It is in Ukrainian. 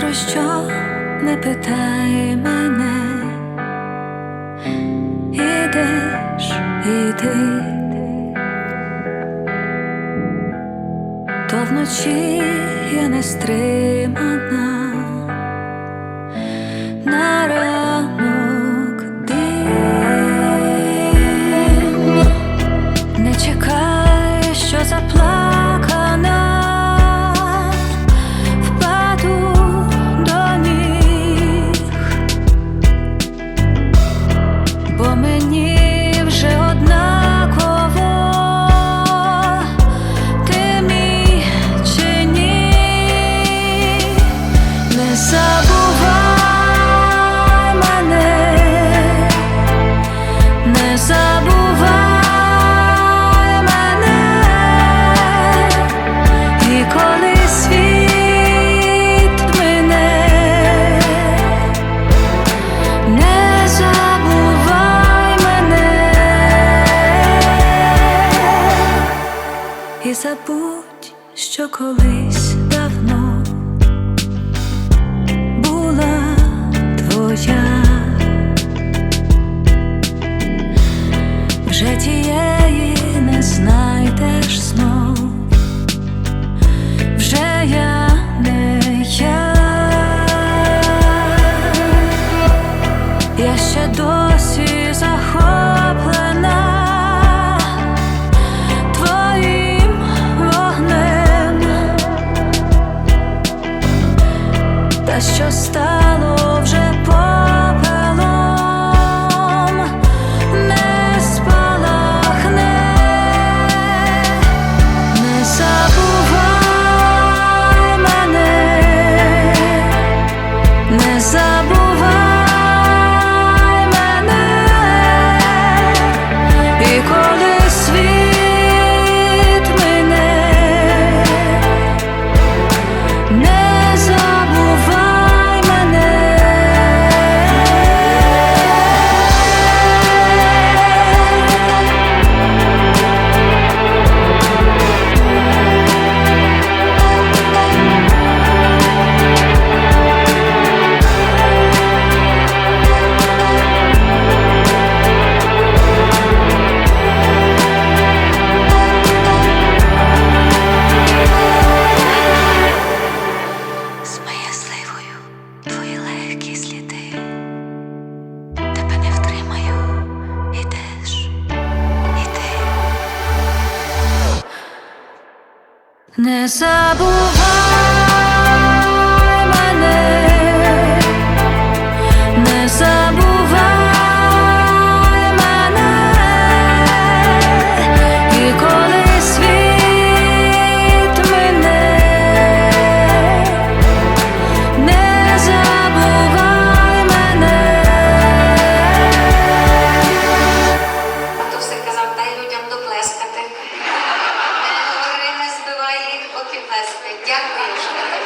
про що не питай мене, ідеш іди, то вночі я не стримана, забувай мене. Не забувай мене, і коли світ не забувай мене, і забудь, що колись твоя. Вже тієї не знайдеш знов, вже я не я, я ще досі захоплена що стало Не забувай Дякую.